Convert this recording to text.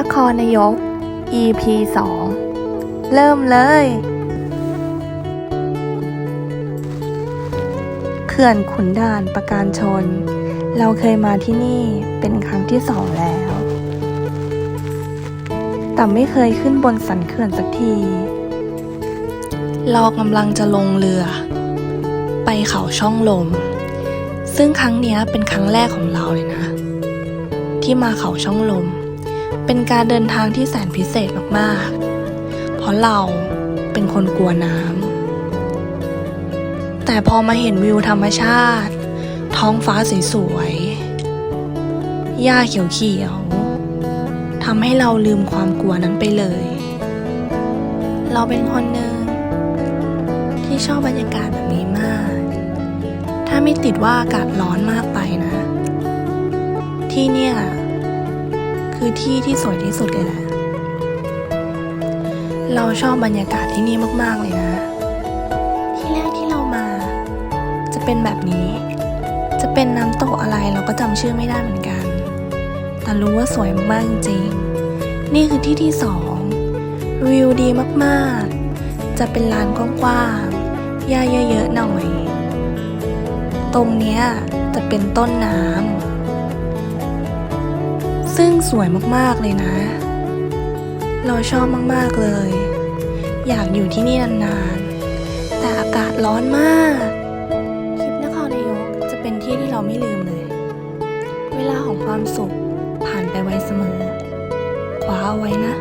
นครนายก EP 2 เริ่มเลย เขื่อนขุนด่านประการชน เราเคยมาที่นี่เป็นครั้งที่สองแล้ว แต่ไม่เคยขึ้นบนสันเขื่อนสักที เรากำลังจะลงเรือ ไปเขาช่องลม ซึ่งครั้งนี้เป็นครั้งแรกของเราเลยนะ ที่มาเขาช่องลม เป็นการเดินทางที่แสนพิเศษมากๆ เพราะเราเป็นคนกลัวน้ำ แต่พอมาเห็นวิวธรรมชาติ ท้องฟ้าสวยๆ หญ้าเขียวๆทำให้เราลืมความกลัวนั้นไปเลย เราเป็นคนหนึ่งที่ชอบบรรยากาศแบบนี้มากถ้าไม่ติดว่าอากาศร้อนมากไปนะ ที่เนี่ย คือที่ที่สวยที่สุดเลยแหละเราชอบบรรยากาศที่นี่มาก ๆ เลยนะ ที่แรกที่เรามา จะเป็นแบบนี้ จะเป็นน้ำตกอะไรเราก็จำชื่อไม่ได้เหมือนกัน แต่รู้ว่าสวยมาก ๆ จริงๆนี่คือที่ที่สองวิวดีมาก ๆ จะเป็นลานกว้างๆหญ้าเยอะ ๆ หน่อย ตรงเนี้ยจะเป็นต้นน้ำ ซึ่งสวยมากๆเลยนะ เราชอบมากๆเลย อยากอยู่ที่นี่นานๆ แต่อากาศร้อนมาก คลิปนครนายกจะเป็นที่ที่เราไม่ลืมเลย เวลาของความสุขผ่านไปไวเสมอ คว้าเอาไว้นะ